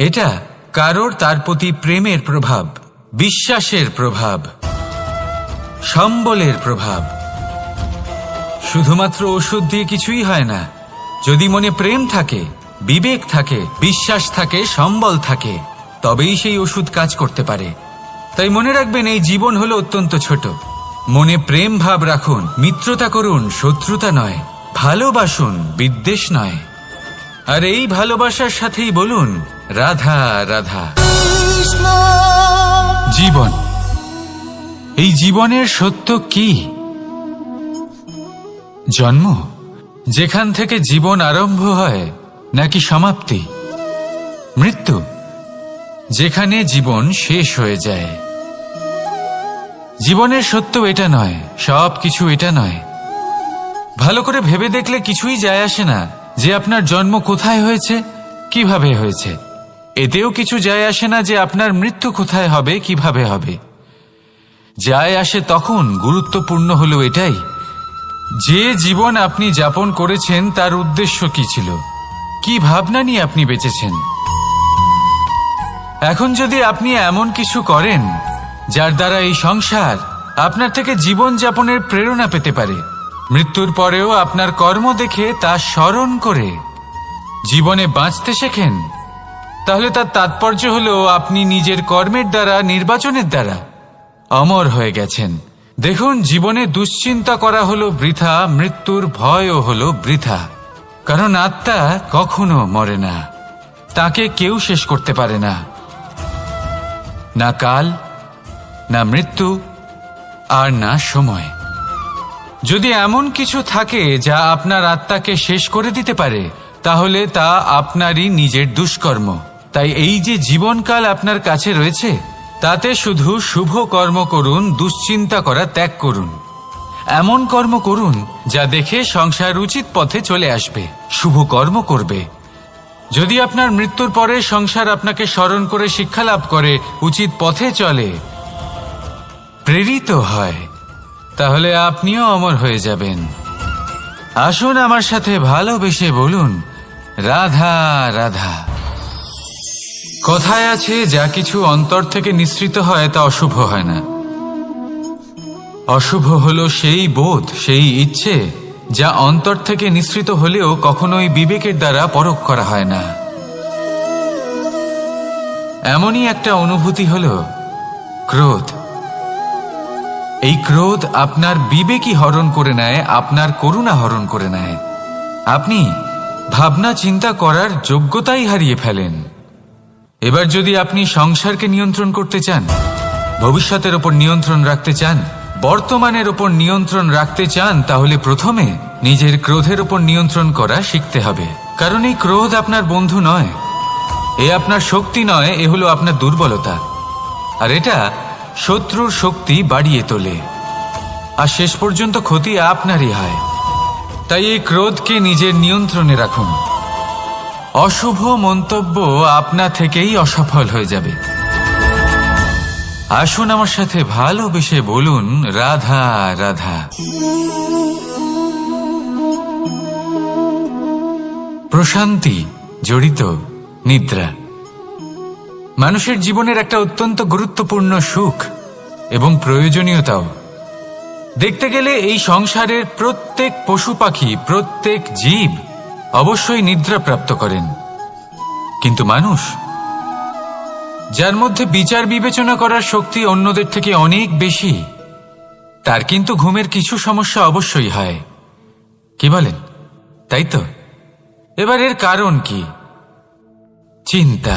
এটা কারোর তার প্রতি প্রেমের প্রভাব, বিশ্বাসের প্রভাব, সম্বলের প্রভাব। শুধুমাত্র ওষুধ দিয়ে কিছুই হয় না, যদি মনে প্রেম থাকে, বিবেক থাকে, বিশ্বাস থাকে, সম্বল থাকে, তবেই সেই ওষুধ কাজ করতে পারে। তাই মনে রাখবেন, এই জীবন হলো অত্যন্ত ছোট। মনে প্রেম ভাব রাখুন, মিত্রতা করুন, শত্রুতা নয়, ভালোবাসুন, বিদ্বেষ নয়। আর এই ভালোবাসার সাথেই বলুন রাধা রাধা। জীবন। এই জীবনের সত্য কি? জন্ম? যেখান থেকে জীবন আরম্ভ হয় নাকি সমাপ্তি? মৃত্যু? যেখানে জীবন শেষ হয়ে যায়। জীবনের সত্য এটা নয় সব কিছু এটা নয়। ভালো করে ভেবে দেখলে কিছুই যায় আসে না। যে আপনার জন্ম কোথায় হয়েছে, কীভাবে হয়েছে? এতেও কিছু যায় আসে না যে আপনার মৃত্যু কোথায় হবে, কীভাবে হবে। যায় আসে তখন গুরুত্বপূর্ণ হলো এটাই, যে জীবন আপনি যাপন করেছেন তার উদ্দেশ্য কি ছিল? কি ভাবনা নিয়ে আপনি বেঁচেছেন? এখন যদি আপনি এমন কিছু করেন, যার দ্বারা এই সংসার আপনার থেকে জীবন যাপনের প্রেরণা পেতে পারে মৃত্যুর পরেও আপনার কর্ম দেখে তা স্মরণ করে জীবনে বাঁচতে শেখেন। তাহলে তার তাৎপর্য হলো আপনি নিজের কর্মের দ্বারা, নির্বাচনের দ্বারা অমর হয়ে গেছেন। দেখুন, জীবনে দুশ্চিন্তা করা হলো বৃথা, মৃত্যুর ভয়ও হলো বৃথা। কারণ আত্মা কখনো মরে না। তাকে কেউ শেষ করতে পারে না। না কাল, না মৃত্যু, আর না সময়। যদি এমন কিছু থাকে যা আপনার আত্মাকে শেষ করে দিতে পারে, তাহলে তা আপনারই নিজের দুষ্কর্ম। তাই এই যে জীবনকাল আপনার কাছে রয়েছে, তাতে শুধু শুভ কর্ম করুন, দুশ্চিন্তা করা ত্যাগ করুন। এমন কর্ম করুন যা দেখে সংসার উচিত পথে চলে আসবে, শুভ কর্ম করবে। যদি আপনার মৃত্যুর পরে সংসার আপনাকে স্মরণ করে শিক্ষা লাভ করে, উচিত পথে চলে। প্রেরিত হয়। তাহলে আপনিও অমর হয়ে যাবেন। আসুন আমার সাথে ভালোবেসে বলুন, রাধা রাধা। কথায় আছে যা কিছু অন্তর থেকে নিঃসৃত হয় তা অশুভ হয় না। অশুভ হলো সেই বোধ, সেই ইচ্ছে, যা অন্তর থেকে নিঃসৃত হলেও কখনোই বিবেকের দ্বারা পরখ করা হয় না। এমনই একটা অনুভূতি হল, ক্রোধ। এই ক্রোধ আপনার বিবেকই হরণ করে নেয়, আপনার করুণা হরণ করে নেয়। আপনি ভাবনা চিন্তা করার যোগ্যতাই হারিয়ে ফেলেন। এবার যদি আপনি সংসারকে নিয়ন্ত্রণ করতে চান, ভবিষ্যতের ওপর নিয়ন্ত্রণ রাখতে চান, বর্তমানের ওপর নিয়ন্ত্রণ রাখতে চান, তাহলে প্রথমে নিজের ক্রোধের ওপর নিয়ন্ত্রণ করা শিখতে হবে। কারণ এই ক্রোধ আপনার বন্ধু নয়, এ আপনার শক্তি নয়, এ হলো আপনার দুর্বলতা। আর এটা শত্রুর শক্তি বাড়িয়ে তোলে। আর শেষ পর্যন্ত ক্ষতি আপনারই হয়। তাই এই ক্রোধকে নিজের নিয়ন্ত্রণে রাখুন। অশুভ মন্তব্য আপনা থেকেই অসফল হয়ে যাবে। আসুন আমার সাথে ভালোবেসে বলুন, রাধা রাধা। প্রশান্তি, জড়িত, নিদ্রা। মানুষের জীবনের একটা অত্যন্ত গুরুত্বপূর্ণ সুখ এবং প্রয়োজনীয়তাও। দেখতে গেলে এই সংসারের প্রত্যেক পশু পাখি, প্রত্যেক জীব অবশ্যই নিদ্রা প্রাপ্ত করেন। কিন্তু মানুষ, যার মধ্যে বিচার বিবেচনা করার শক্তি অন্যদের থেকে অনেক বেশি, তার কিন্তু ঘুমের কিছু সমস্যা অবশ্যই হয়। কি বলেন? তাই তো? এবার এর কারণ কি? চিন্তা।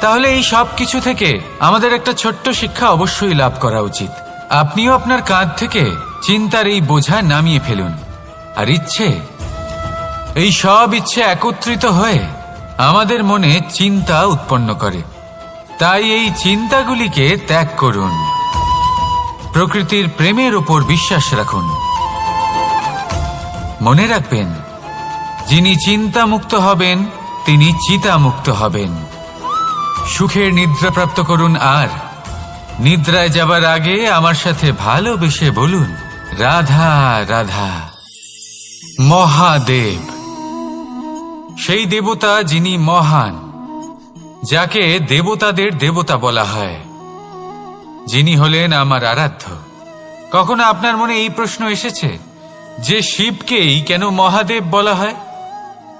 তাহলে এই সব কিছু থেকে আমাদের একটা ছোট্ট শিক্ষা অবশ্যই লাভ করা উচিত। আপনিও আপনার কাঁধ থেকে চিন্তার এই বোঝা নামিয়ে ফেলুন। আর ইচ্ছে? এই সব ইচ্ছে একত্রিত হয়ে আমাদের মনে চিন্তা উৎপন্ন করে। তাই এই চিন্তাগুলিকে ত্যাগ করুন। প্রকৃতির প্রেমের উপর বিশ্বাস রাখুন। মনে রাখবেন, যিনি চিন্তামুক্ত হবেন, তিনি চিতামুক্ত হবেন। সুখের নিদ্রা প্রাপ্ত করুন আর নিদ্রায় যাবার আগে আমার সাথে ভালোবেসে বলুন, রাধা রাধা, মহাদেব। সেই দেবতা যিনি মহান, যাকে দেবতাদের দেবতা বলা হয়, যিনি হলেন আমার আরাধ্য। কখনো আপনার মনে এই প্রশ্ন এসেছে যে শিবকেই কেন মহাদেব বলা হয়?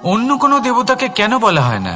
অন্য কোনো দেবতাকে কেন বলা হয় না?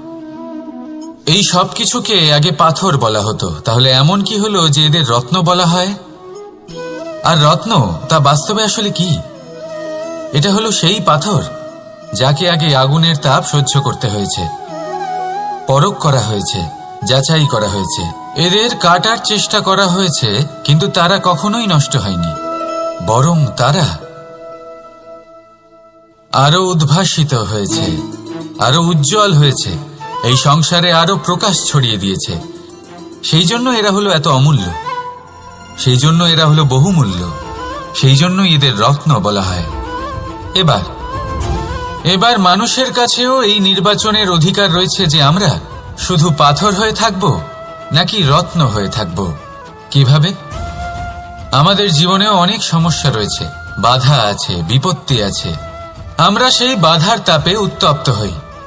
এই সব কিছুকে আগে পাথর বলা হতো। তাহলে এমন কি হলো যে এদের রত্ন বলা হয়? আর রত্ন, তা বাস্তবে আসলে কি? এটা হলো সেই পাথর, যাকে আগে আগুনের তাপ সহ্য করতে হয়েছে পরক করা হয়েছে, যাচাই করা হয়েছে। এদের কাটার চেষ্টা করা হয়েছে, কিন্তু তারা কখনোই নষ্ট হয়নি, বরং তারা আরও উদ্ভাসিত হয়েছে, আরও উজ্জ্বল হয়েছে। এই সংসারে আরও প্রকাশ ছড়িয়ে দিয়েছে। সেই জন্য এরা হলো এত অমূল্য। সেই জন্য এরা হলো বহুমূল্য। সেই জন্য এদের রত্ন বলা হয়। এবার এবার মানুষের কাছেও এই নির্বাচনের অধিকার রয়েছে যে আমরা শুধু পাথর হয়ে থাকব নাকি রত্ন হয়ে থাকব। কীভাবে? আমাদের জীবনেও অনেক সমস্যা রয়েছে। বাধা আছে, বিপত্তি আছে। আমরা সেই বাধার তাপে উত্তপ্ত হই।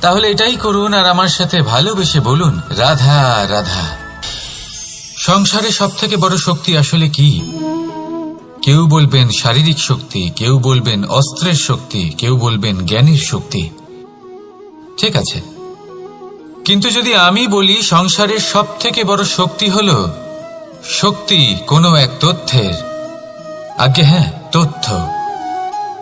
তাহলে এটাই করুন আর আমার সাথে ভালোবেসে বলুন, রাধা রাধা। সংসারে সব থেকে বড় শক্তি আসলে কি? কেউ বলবেন শারীরিক শক্তি, কেউ বলবেন অস্ত্রের শক্তি, কেউ বলবেন জ্ঞানের শক্তি। ঠিক আছে। কিন্তু যদি আমি বলি সংসারের সব থেকে বড় শক্তি হল শক্তি কোনো এক তথ্যের। আগে হ্যাঁ তথ্য।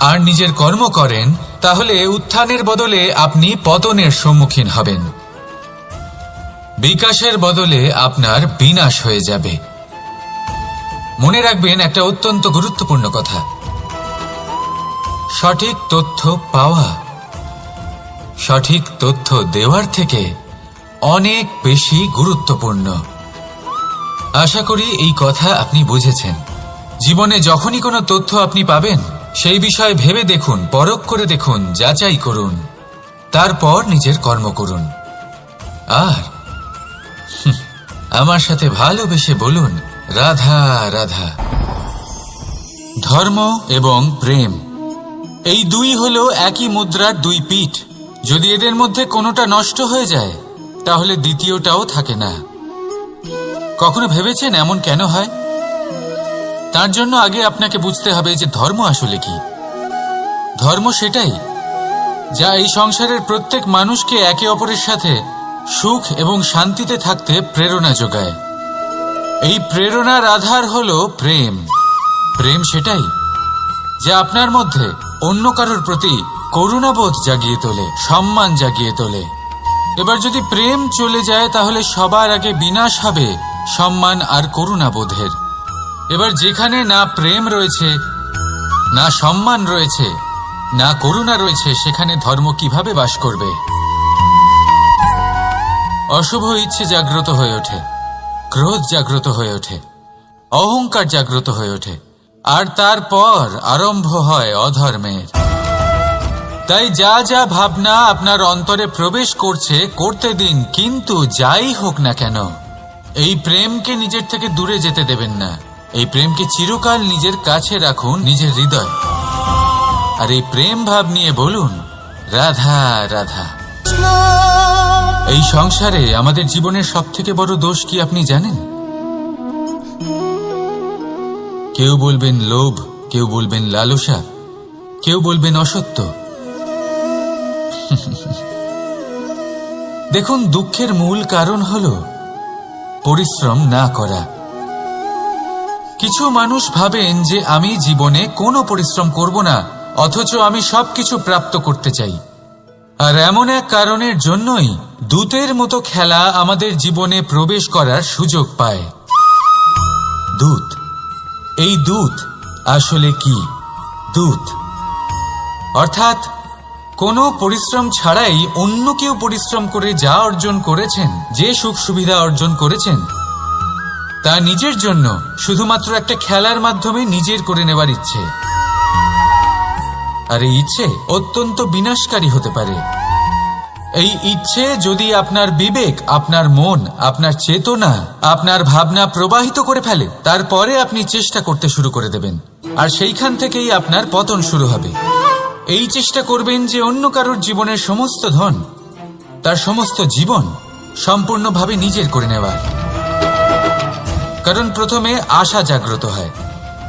আর নিজের কর্ম করেন, তাহলে উত্থানের বদলে আপনি পতনের সম্মুখীন হবেন। বিকাশের বদলে আপনার বিনাশ হয়ে যাবে। মনে রাখবেন, একটা অত্যন্ত গুরুত্বপূর্ণ কথা। সঠিক তথ্য পাওয়া, সঠিক তথ্য দেওয়ার থেকে অনেক বেশি গুরুত্বপূর্ণ। আশা করি এই কথা আপনি বুঝেছেন। জীবনে যখনই কোনো তথ্য আপনি পাবেন সেই বিষয়ে ভেবে দেখুন, পরখ করে দেখুন, যাচাই করুন। তারপর নিজের কর্ম করুন। আর আমার সাথে ভালোবেসে বলুন, রাধা রাধা। ধর্ম এবং প্রেম, এই দুই হলো একই মুদ্রার দুই পিঠ। যদি এদের মধ্যে কোনোটা নষ্ট হয়ে যায়, তাহলে দ্বিতীয়টাও থাকে না। কখনো ভেবেছেন এমন কেন হয়? তার জন্য আগে আপনাকে বুঝতে হবে যে ধর্ম আসলে কি। ধর্ম সেটাই যা এই সংসারের প্রত্যেক মানুষকে একে অপরের সাথে সুখ এবং শান্তিতে থাকতে প্রেরণা যোগায়। এই প্রেরণার আধার হল প্রেম। প্রেম সেটাই যা আপনার মধ্যে অন্য কারোর প্রতি করুণাবোধ জাগিয়ে তোলে, সম্মান জাগিয়ে তোলে। এবার যদি প্রেম চলে যায়, তাহলে সবার আগে বিনাশ হবে সম্মান আর করুণাবোধের। এবার যেখানে না প্রেম রয়েছে, না সম্মান রয়েছে, না করুণা রয়েছে, সেখানে ধর্ম কীভাবে বাস করবে? অশুভ ইচ্ছে জাগ্রত হয়ে ওঠে, ক্রোধ জাগ্রত হয়ে ওঠে, অহংকার জাগ্রত হয়ে ওঠে, আর তারপর আরম্ভ হয় অধর্মের। তাই যা যা ভাবনা আপনার অন্তরে প্রবেশ করছে, করতে দিন, কিন্তু যাই হোক না কেন, এই প্রেমকে নিজের থেকে দূরে যেতে দেবেন না। এই প্রেমকে চিরকাল নিজের কাছে রাখুন, নিজের হৃদয়। আর এই প্রেম ভাব নিয়ে বলুন, রাধা রাধা। এই সংসারে আমাদের জীবনের সব থেকে বড় দোষ কি আপনি জানেন? কেউ বলবেন লোভ, কেউ বলবেন লালসা, কেউ বলবেন অসত্য। দেখুন, দুঃখের মূল কারণ হল পরিশ্রম না করা। কিছু মানুষ ভাবেন যে আমি জীবনে কোনো পরিশ্রম করব না, অথচ আমি সবকিছু প্রাপ্ত করতে চাই। আর এমন এক কারণের জন্যই দূতের মতো খেলা আমাদের জীবনে প্রবেশ করার সুযোগ পায়। দূত। এই দূত আসলে কি? দূত। অর্থাৎ, কোনো পরিশ্রম ছাড়াই অন্য কেউ পরিশ্রম করে যা অর্জন করেছেন, যে সুখ সুবিধা অর্জন করেছেন তা নিজের জন্য, শুধুমাত্র একটা খেলার মাধ্যমে নিজের করে নেবার ইচ্ছে। আর এই ইচ্ছে অত্যন্ত বিনাশকারী হতে পারে। এই ইচ্ছে যদি আপনার বিবেক, আপনার মন, আপনার চেতনা, আপনার ভাবনা প্রবাহিত করে ফেলে, তারপরে আপনি চেষ্টা করতে শুরু করে দেবেন। আর সেইখান থেকেই আপনার পতন শুরু হবে। এই চেষ্টা করবেন যে অন্য কারোর জীবনের সমস্ত ধন, তার সমস্ত জীবন সম্পূর্ণভাবে নিজের করে নেওয়ার। কারণ প্রথমে আশা জাগ্রত হয়।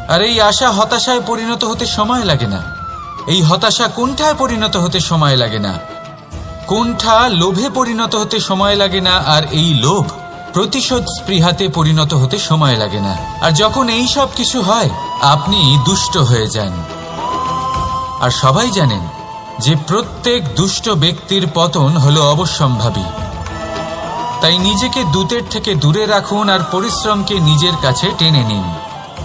আর এই আশা হতাশায় পরিণত হতে সময় লাগে না। এই হতাশা কোনঠায় পরিণত হতে সময় লাগে না। কোনঠা লোভে পরিণত হতে সময় লাগে না, আর এই লোভ প্রতিশোধ স্পৃহাতে পরিণত হতে সময় লাগে না। আর যখন এই সব কিছু হয়, আপনি দুষ্ট হয়ে যান। আর সবাই জানেন যে প্রত্যেক দুষ্ট ব্যক্তির পতন হলো অবশ্যম্ভাবী। তাই নিজেকে দূতের থেকে দূরে রাখুন আর পরিশ্রমকে নিজের কাছে টেনে নিন।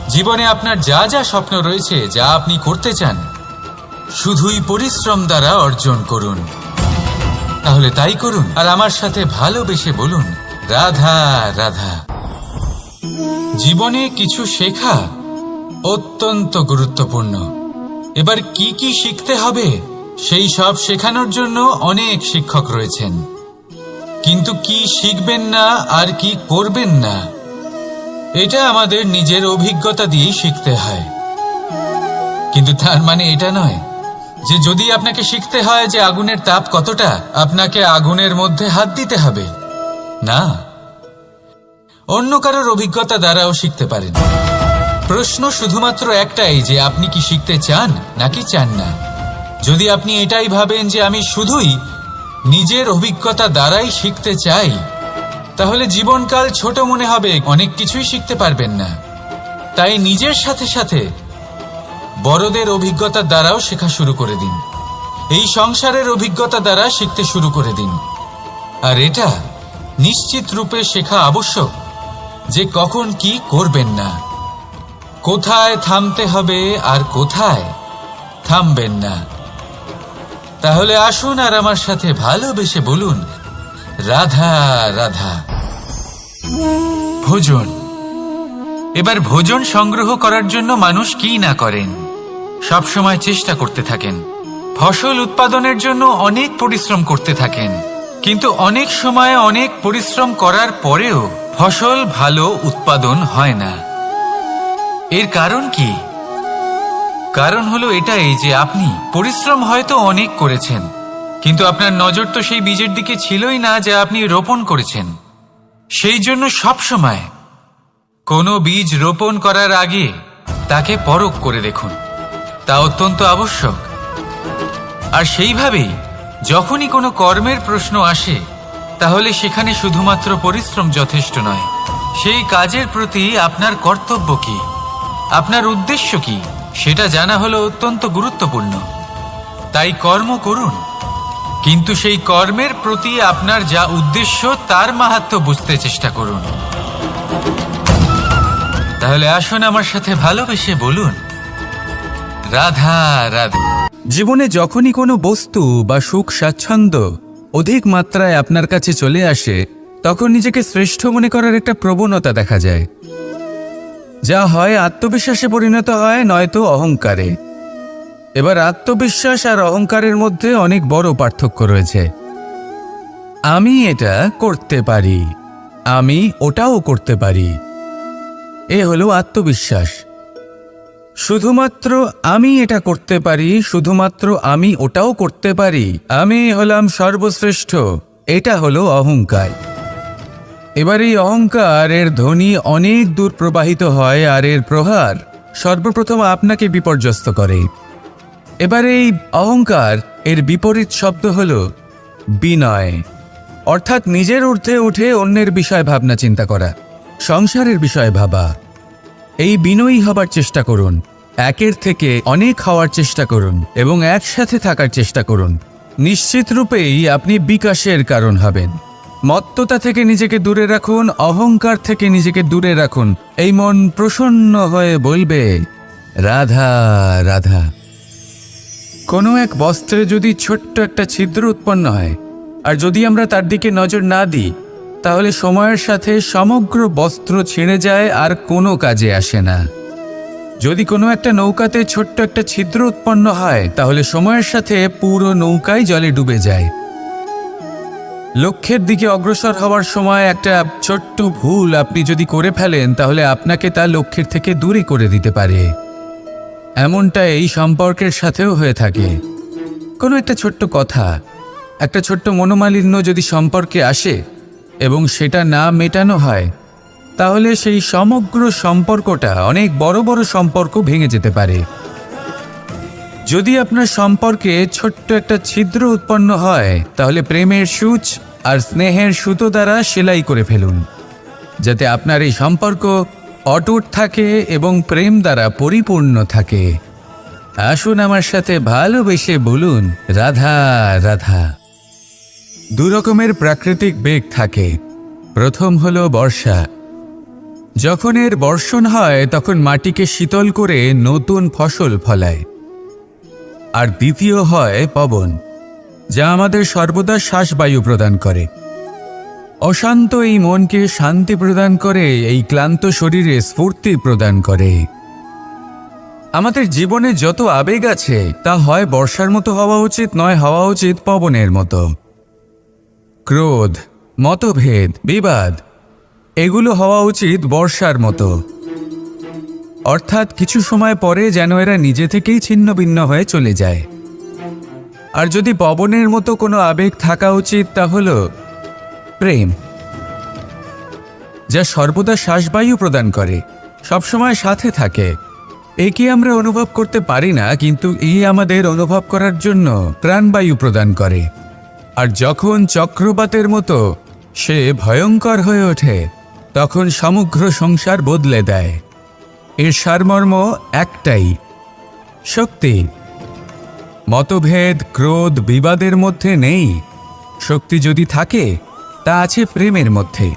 জীবনে আপনার যা যা স্বপ্ন রয়েছে, যা আপনি করতে চান, শুধুই পরিশ্রম দ্বারা অর্জন করুন। তাহলে তাই করুন। আর আমার সাথে ভালোবেসে বলুন, রাধা রাধা। জীবনে কিছু শেখা অত্যন্ত গুরুত্বপূর্ণ। এবার কি কি শিখতে হবে, সেই সব শেখানোর জন্য অনেক শিক্ষক রয়েছেন। কিন্তু কি শিখবেন না আর কি করবেন না? এটা আমাদের নিজের অভিজ্ঞতা দিয়ে শিখতে হয়। কিন্তু তার মানে এটা নয় যে যদি আপনাকে শিখতে হয় যে আগুনের তাপ কতটা, আপনাকে আগুনের মধ্যে হাত দিতে হবে। না। অন্য কারোর অভিজ্ঞতা দ্বারাও শিখতে পারেন। প্রশ্ন শুধুমাত্র একটাই যে আপনি কি শিখতে চান নাকি চান না? যদি আপনি এটাই ভাবেন যে আমি শুধুই নিজের অভিজ্ঞতা দ্বারাই শিখতে চাই, তাহলে জীবনকাল ছোট মনে হবে, অনেক কিছুই শিখতে পারবেন না। তাই নিজের সাথে সাথে বড়দের অভিজ্ঞতা দ্বারাও শেখা শুরু করে দিন। এই সংসারের অভিজ্ঞতা দ্বারা শিখতে শুরু করে দিন। আর এটা নিশ্চিত রূপে শেখা আবশ্যক যে কখন কি করবেন না। কোথায় থামতে হবে আর কোথায় থামবেন না। তাহলে আসুন আর আমার সাথে ভালোবেসে বলুন। রাধা রাধা। ভোজন। এবার ভোজন সংগ্রহ করার জন্য মানুষ কি না করেন? সবসময় চেষ্টা করতে থাকেন। ফসল উৎপাদনের জন্য অনেক পরিশ্রম করতে থাকেন। কিন্তু অনেক সময় অনেক পরিশ্রম করার পরেও ফসল ভালো উৎপাদন হয় না। এর কারণ কি? কারণ হলো এটাই যে আপনি পরিশ্রম হয়তো অনেক করেছেন, কিন্তু আপনার নজর তো সেই বীজের দিকে ছিলই না যা আপনি রোপণ করেছেন। সেই জন্য সব সময় কোনো বীজ রোপণ করার আগে তাকে পরখ করে দেখুন। তা অত্যন্ত আবশ্যক। আর সেইভাবেই যখনই কোনো কর্মের প্রশ্ন আসে, তাহলে সেখানে শুধুমাত্র পরিশ্রম যথেষ্ট নয়, সেই কাজের প্রতি আপনার কর্তব্য কি? আপনার উদ্দেশ্য কি? সেটা জানা হলো অত্যন্ত গুরুত্বপূর্ণ। তাই কর্ম করুন। কিন্তু সেই কর্মের প্রতি আপনার যা উদ্দেশ্য, তার মাহাত্ম বুঝতে চেষ্টা করুন। তাহলে আসুন আমার সাথে ভালোবেসে বলুন, রাধা রাধা। জীবনে যখনই কোনো বস্তু বা সুখ, স্বাচ্ছন্দ্য অধিক মাত্রায় আপনার কাছে চলে আসে, তখন নিজেকে শ্রেষ্ঠ মনে করার একটা প্রবণতা দেখা যায়। যা হয় আত্মবিশ্বাসে পরিণত হয়, নয়তো অহংকারে। এবার আত্মবিশ্বাস আর অহংকারের মধ্যে অনেক বড় পার্থক্য রয়েছে। আমি এটা করতে পারি, আমি ওটাও করতে পারি। এ হলো আত্মবিশ্বাস। শুধুমাত্র আমি এটা করতে পারি, শুধুমাত্র আমি ওটাও করতে পারি, আমি হলাম সর্বশ্রেষ্ঠ, এটা হলো অহংকার। এবার এই অহংকার এর ধ্বনি অনেক দূর প্রবাহিত হয় আর এর প্রহার সর্বপ্রথম আপনাকে বিপর্যস্ত করে। এবার এই অহংকার এর বিপরীত শব্দ হল বিনয়, অর্থাৎ নিজের ঊর্ধ্বে উঠে অন্যের বিষয় ভাবনা চিন্তা করা, সংসারের বিষয় ভাবা। এই বিনয়ী হবার চেষ্টা করুন, একের থেকে অনেক হওয়ার চেষ্টা করুন এবং একসাথে থাকার চেষ্টা করুন। নিশ্চিত রূপেই আপনি বিকাশের কারণ হবেন। মত্ততা থেকে নিজেকে দূরে রাখুন, অহংকার থেকে নিজেকে দূরে রাখুন। এই মন প্রসন্ন হয়ে বলবে, রাধা রাধা। কোনো এক বস্ত্রে যদি ছোট্ট একটা ছিদ্র উৎপন্ন হয়, আর যদি আমরা তার দিকে নজর না দিই, তাহলে সময়ের সাথে সমগ্র বস্ত্র ছিঁড়ে যায় আর কোনো কাজে আসে না। যদি কোনো একটা নৌকাতে ছোট্ট একটা ছিদ্র উৎপন্ন হয়, তাহলে সময়ের সাথে পুরো নৌকাই জলে ডুবে যায়। লক্ষ্যের দিকে অগ্রসর হওয়ার সময় একটা ছোট্ট ভুল আপনি যদি করে ফেলেন, তাহলে আপনাকে তা লক্ষ্যের থেকে দূরে করে দিতে পারে। এমনটা এই সম্পর্কের সাথেও হয়ে থাকে। কোনো একটা ছোট্ট কথা, একটা ছোট্ট মনোমালিন্য যদি সম্পর্কে আসে এবং সেটা না মেটানো হয়, তাহলে সেই সমগ্র সম্পর্কটা অনেক বড় বড় সম্পর্ক ভেঙে যেতে পারে। যদি আপনার সম্পর্কে ছোট্ট একটা ছিদ্র উৎপন্ন হয়, তাহলে প্রেমের সূচ আর স্নেহের সুতো দ্বারা সেলাই করে ফেলুন, যাতে আপনার এই সম্পর্ক অটুট থাকে এবং প্রেম দ্বারা পরিপূর্ণ থাকে। আসুন আমার সাথে ভালোবেসে বলুন, রাধা রাধা। দু রকমের প্রাকৃতিক বেগ থাকে। প্রথম হলো বর্ষা। যখন এর বর্ষণ হয়, তখন মাটিকে শীতল করে নতুন ফসল ফলায়। আর দ্বিতীয় হয় পবন, যা আমাদের সর্বদা শ্বাসবায়ু প্রদান করে। অশান্ত এই মনকে শান্তি প্রদান করে, এই ক্লান্ত শরীরে স্ফূর্তি প্রদান করে। আমাদের জীবনে যত আবেগ আছে, তা হয় বর্ষার মতো হওয়া উচিত, নয় হওয়া উচিত পবনের মতো। ক্রোধ, মতভেদ, বিবাদ, এগুলো হওয়া উচিত বর্ষার মতো। অর্থাৎ কিছু সময় পরে যেন এরা নিজে থেকেই ছিন্ন ভিন্ন হয়ে চলে যায়। আর যদি পবনের মতো কোনো আবেগ থাকা উচিত তা হল প্রেম, যা সর্বদা শ্বাসবায়ু প্রদান করে, সবসময় সাথে থাকে। একে আমরা অনুভব করতে পারি না, কিন্তু এই আমাদের অনুভব করার জন্য প্রাণবায়ু প্রদান করে। আর যখন চক্রপাতের মতো সে ভয়ঙ্কর হয়ে ওঠে, তখন সমগ্র সংসার বদলে দেয়। এর সারমর্ম একটাই, শক্তি। মতভেদ, ক্রোধ, বিবাদের মধ্যে নেই। শক্তি যদি থাকে, তা আছে প্রেমের মধ্যে।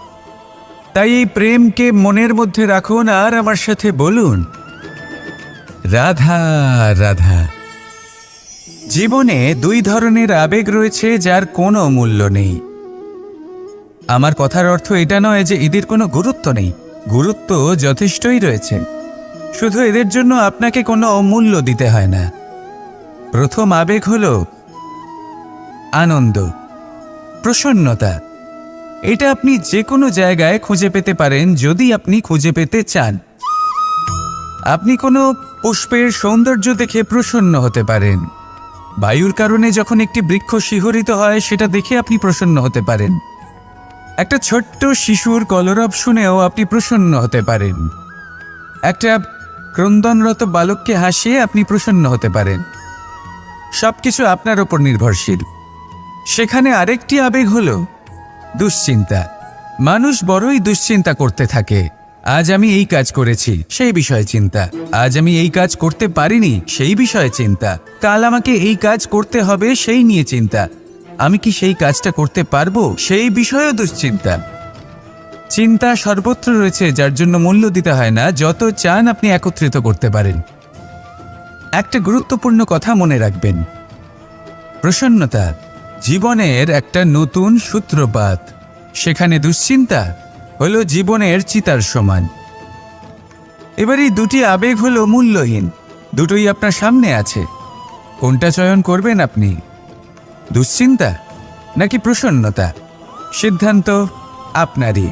তাই এই প্রেমকে মনের মধ্যে রাখুন আর আমার সাথে বলুন, রাধা রাধা। জীবনে দুই ধরনের আবেগ রয়েছে যার কোনো মূল্য নেই। আমার কথার অর্থ এটা নয় যে এদের কোনো গুরুত্ব নেই। গুরুত্ব যথেষ্টই রয়েছে। শুধু এদের জন্য আপনাকে কোনো অমূল্য দিতে হয় না। প্রথম আবেগ হল আনন্দ, প্রসন্নতা। এটা আপনি যে কোনো জায়গায় খুঁজে পেতে পারেন যদি আপনি খুঁজে পেতে চান। আপনি কোনো পুষ্পের সৌন্দর্য দেখে প্রসন্ন হতে পারেন। বায়ুর কারণে যখন একটি বৃক্ষ শিহরিত হয়, সেটা দেখে আপনি প্রসন্ন হতে পারেন। একটা ছোট্ট শিশুর কলরব শুনেও আপনি প্রসন্ন হতে পারেন। একটা ক্রন্দনরত বালককে হাসিয়ে আপনি প্রসন্ন হতে পারেন। সবকিছু আপনার ওপর নির্ভরশীল। সেখানে আরেকটি আবেগ হল দুশ্চিন্তা। মানুষ বড়ই দুশ্চিন্তা করতে থাকে। আজ আমি এই কাজ করেছি, সেই বিষয়ে চিন্তা। আজ আমি এই কাজ করতে পারিনি, সেই বিষয়ে চিন্তা। কাল আমাকে এই কাজ করতে হবে, সেই নিয়ে চিন্তা। আমি কি সেই কাজটা করতে পারব, সেই বিষয়েও দুশ্চিন্তা। চিন্তা সর্বত্র রয়েছে, যার জন্য মূল্য দিতে হয় না, যত চান আপনি একত্রিত করতে পারেন। একটা গুরুত্বপূর্ণ কথা মনে রাখবেন। প্রসন্নতা, জীবনের একটা নতুন সূত্রপাত। সেখানে দুশ্চিন্তা হলো জীবনের চিতার সমান। এবার এই দুটি আবেগ হলো মূল্যহীন, দুটোই আপনার সামনে আছে। কোনটা চয়ন করবেন আপনি? দুশ্চিন্তা নাকি প্রসন্নতা? সিদ্ধান্ত আপনারই।